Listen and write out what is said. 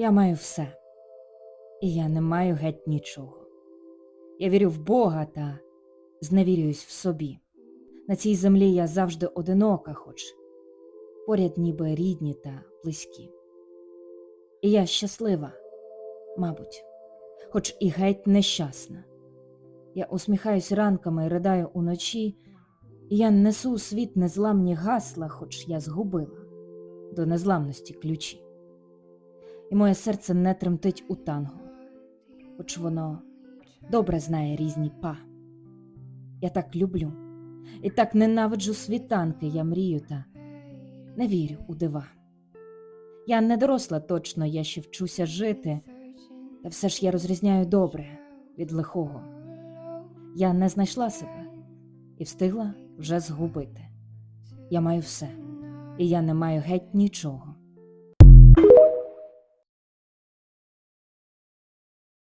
Я маю все, і я не маю геть нічого. Я вірю в Бога та зневірююсь в собі. На цій землі я завжди одинока, хоч поряд ніби рідні та близькі. І я щаслива, мабуть, хоч і геть нещасна. Я усміхаюсь ранками і ридаю уночі, і я несу у світ незламні гасла, хоч я згубила до незламності ключі. І моє серце не тремтить у танго, хоч воно добре знає різні па. Я так люблю і так ненавиджу світанки, я мрію та не вірю у дива. Я не доросла точно, я ще вчуся жити, та все ж я розрізняю добре від лихого. Я не знайшла себе і встигла вже згубити. Я маю все, і я не маю геть нічого.